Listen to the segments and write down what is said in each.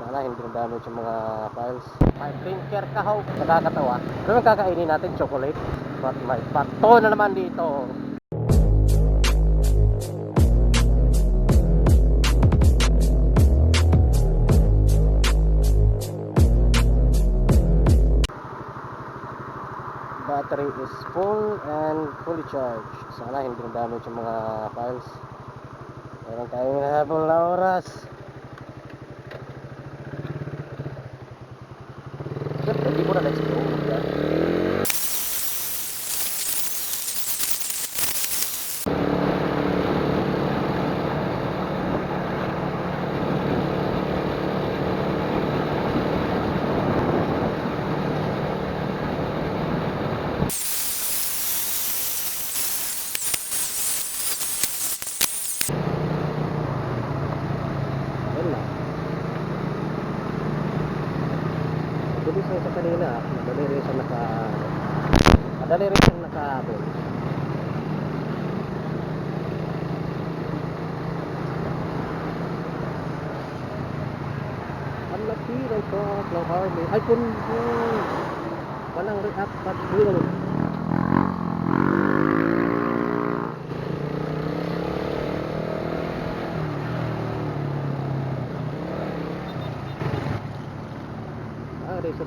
Sana hindi na damage yung mga files. May printer kahaw. Nakakatawa. Ano yung kakainin natin? Chocolate. But may bato na naman dito. battery is full and fully charged. Sana hindi na damage yung mga files. Meron tayong habang na oras. Hindi ko na na-explore. Yan. Ayun na. Mabilis lang sa kanina. Madali rin siya naka... Madali rin siyang nakahabol. Ang laki ng truck ng Harley. Ay, kung walang react pad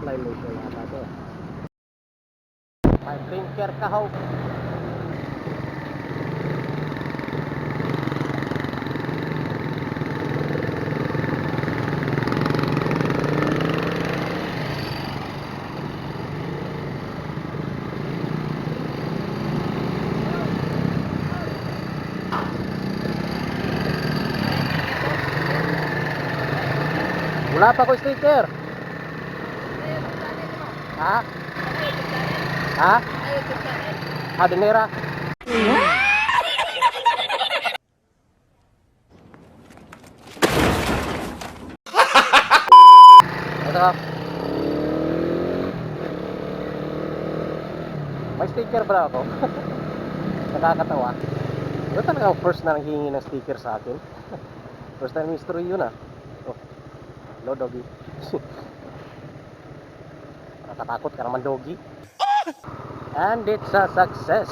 resupply lotion ata to. May printer kahaw. Wala pa ko sticker. Ha? Ha? Hadenera. Ito. May sticker pala ako. Nakakatawa. Ito talaga first na nanghihingi ng sticker sa akin. first time mystery yun ah. Oh. Hello, doggy. Natatakot ka naman, doggy. And it's a success.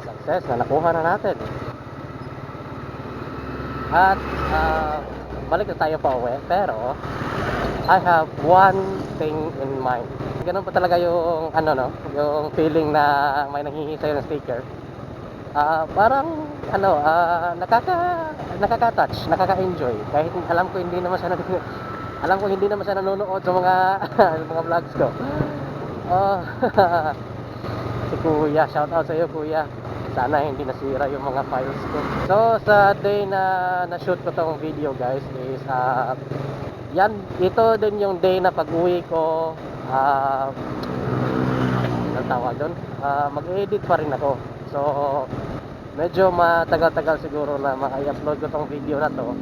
Success na nakuha na natin. At ah, balik na tayo pa uwi. Pero I have one thing in mind. Ganun pa talaga yung ano no, yung feeling na may nanghihingi sa'yo ng sticker. Ah, parang ano, ah, nakaka nakaka-touch, nakaka-enjoy. Kahit alam ko hindi naman siya nag- alam ko hindi naman siya nanonood sa mga mga vlogs ko. Ah, si Kuya, shout out sa iyo Kuya. Sana hindi nasira yung mga files ko. So sa day na na-shoot ko tong video guys is ah, yan, ito din yung day na pag-uwi ko ah ang tawag doon, ah, mag-edit pa rin ako. So, medyo matagal-tagal siguro na ma-upload ko tong video na to.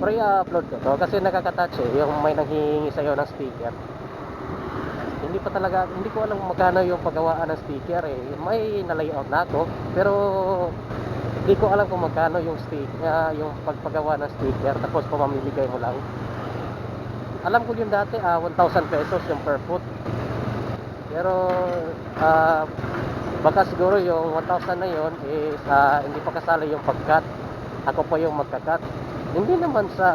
Pero i-upload ko to kasi nakaka-touch eh, yung may nanghihingi sa'yo ng sticker. Hindi pa talaga, hindi ko alam magkano yung paggawaan ng sticker eh. May na-layout na ako, pero hindi ko alam kung magkano yung sticker, yung pagpagawa ng sticker, tapos pamamimigay mo lang. Alam ko yung dati, ah, 1,000 pesos yung per foot. Pero, ah, baka siguro yung 1,000 na yon is ah, hindi pa kasali yung pagkat. Ako pa yung magkakat. Hindi naman sa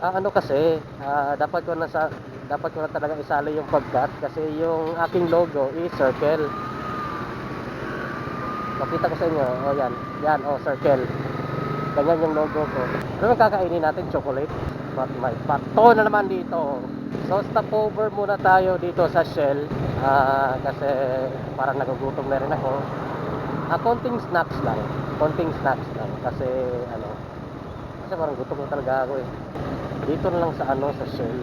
ah, ano kasi, ah, dapat ko na sa dapat ko na talaga isali yung pagkat kasi yung aking logo is circle. Makita ko sa inyo, oh yan, yan, oh circle. Ganyan yung logo ko. Ano kakainin natin? Chocolate? But may bato na naman dito. So stop over muna tayo dito sa Shell ah, kasi parang nagugutom na rin ako. Ah, konting snacks lang. Konting snacks lang kasi ano kasi parang gutom na talaga ako eh. Dito na lang sa ano sa Shell.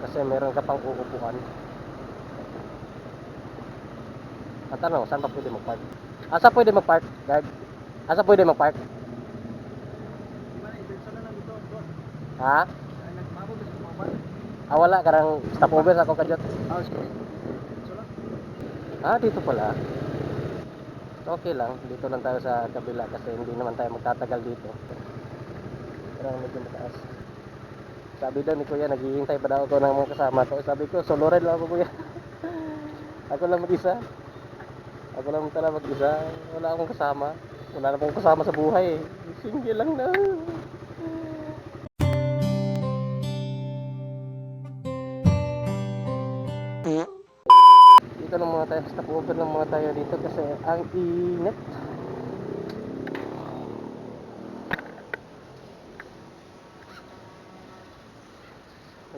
Kasi meron ka pang uupuan. At ano, saan pa pwede mag-park? Asa pwede mag-park, guard? Asa pwede mag-park? Ha? Ah, wala. Karang stopover ako kadyot. Ah, dito pala. okay lang. Dito lang tayo sa kabila kasi hindi naman tayo magtatagal dito. Pero medyo mataas. Sabi daw ni Kuya, naghihintay pa daw ako ng mga kasama ko. Sabi ko, solo ride lang ako Kuya. ako lang mag-isa. Ako lang talaga mag-isa. Wala akong kasama. Wala na akong kasama sa buhay. Single lang na. Dito lang muna tayo. Stop over lang muna tayo dito kasi ang init.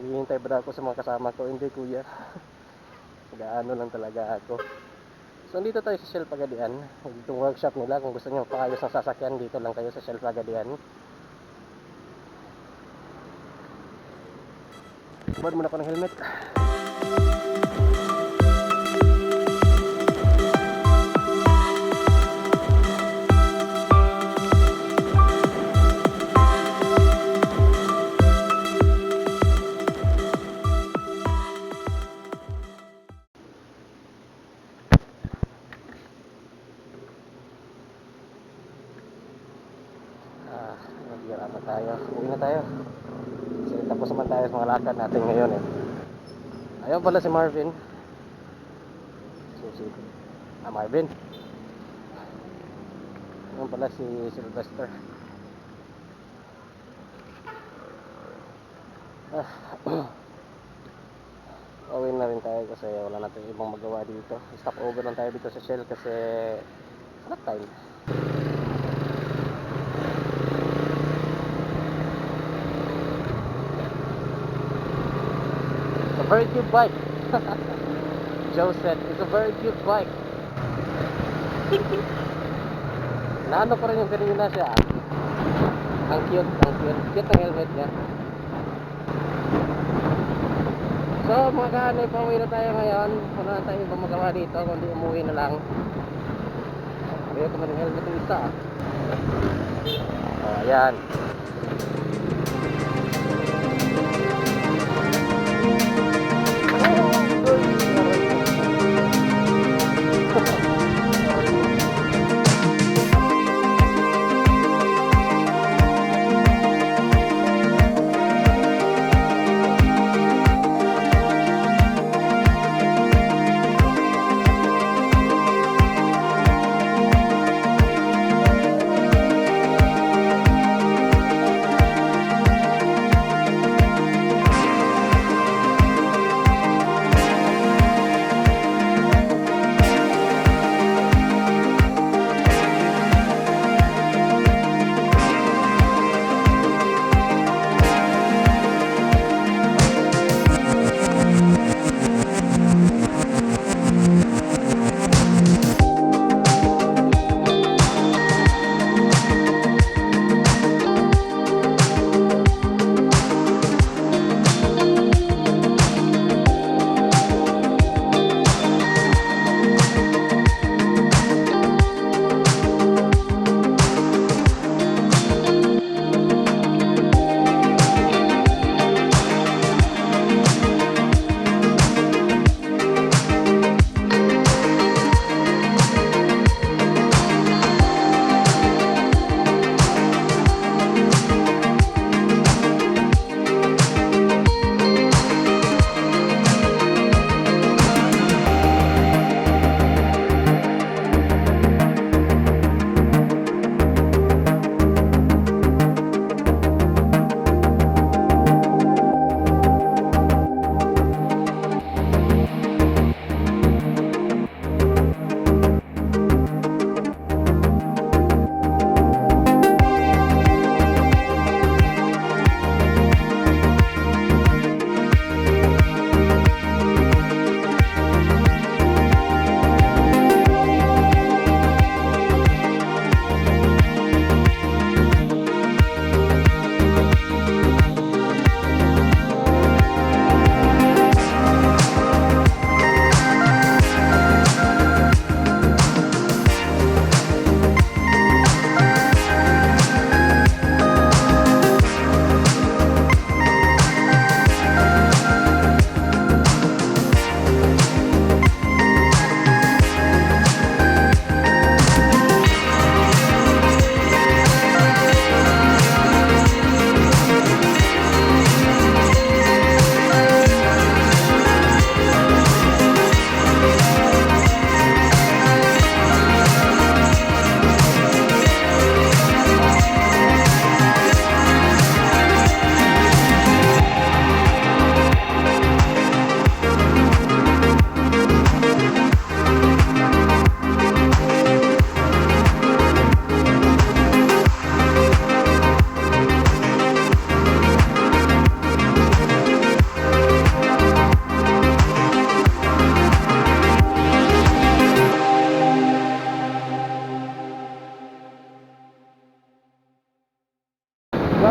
Naghihintay ba ako sa mga kasama ko? Hindi kuya. Gaano lang talaga ako. So dito tayo sa Shell Pagadian. Itong workshop nila. Kung gusto nyo paayos ng sasakyan, dito lang kayo sa Shell Pagadian. Bad muna ako ng helmet. Nagbira na tayo. Uwi na tayo. Kasi tapos naman tayo sa mga lakad natin ngayon eh. Ayun pala si Marvin. Susi. Ah, Marvin. Ayun pala si Sylvester. Ah, Uwi na rin tayo kasi wala natin ibang magawa dito. Stop over lang tayo dito sa Shell kasi not time. Very cute bike. Joe said, it's a very cute bike. Naano ko rin yung kanina siya. ah. Ang cute, ang cute. Cute ang helmet niya. So mga kaanay, pauwi na tayo ngayon. Wala na tayo ibang magawa dito, kundi umuwi na lang. Ayaw ko man yung helmet ng isa. ah. Oh, ayan.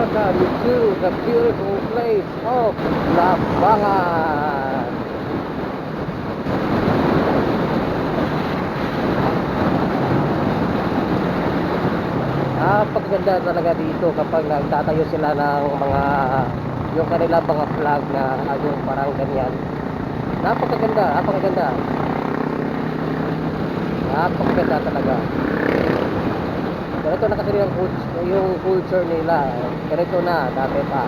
Welcome to the beautiful place of Labangan. Napakaganda talaga dito kapag nagtatayo sila ng mga yung kanilang mga flag na ano parang ganyan. Napakaganda, napakaganda. Napakaganda talaga. Ganito na kasi yung, cult- yung culture nila. Ganito na, dati pa.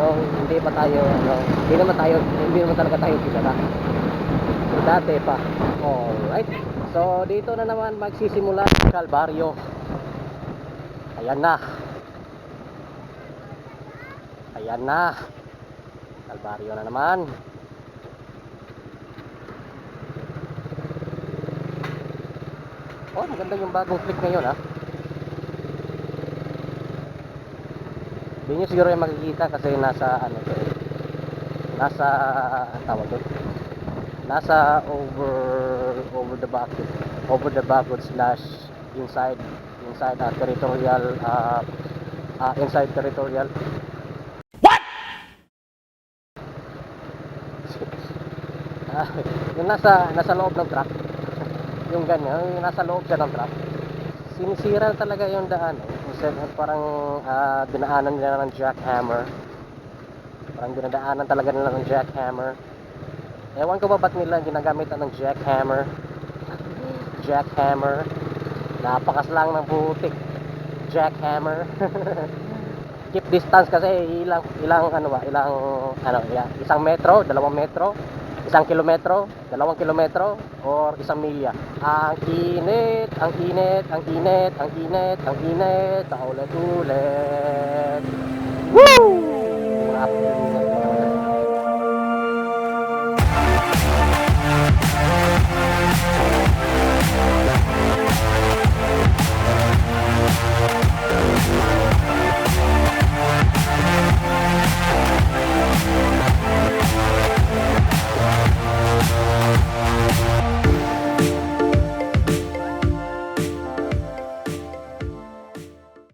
Yung hindi pa tayo, ano, hindi naman tayo, hindi naman talaga tayo kilala. Dati pa. Alright. So, dito na naman magsisimula ang Kalbaryo. Ayan na. Ayan na. Kalbaryo na naman. Oh, maganda yung bagong click ngayon ah. Hindi nyo siguro yung makikita kasi nasa ano to eh. Nasa tawag doon. Nasa over over the back over the backward slash inside inside uh, territorial uh, uh, inside territorial Ah, yung nasa nasa loob ng truck yung ganyan yung nasa loob siya ng truck sinisira talaga yung daan eh. Of parang ah, dinaanan nila ng jackhammer. Parang dinadaanan talaga nila ng jackhammer. Ewan ko ba ba't nila ginagamit ng jackhammer? Jackhammer. Napakas lang ng putik. Jackhammer. Keep distance kasi ilang ilang ano ba ilang ano ilang, isang metro dalawang metro isang kilometro dalawang kilometro or isang milya. Ang init ang init ang init ang init ang init paulit ulit woo! Init.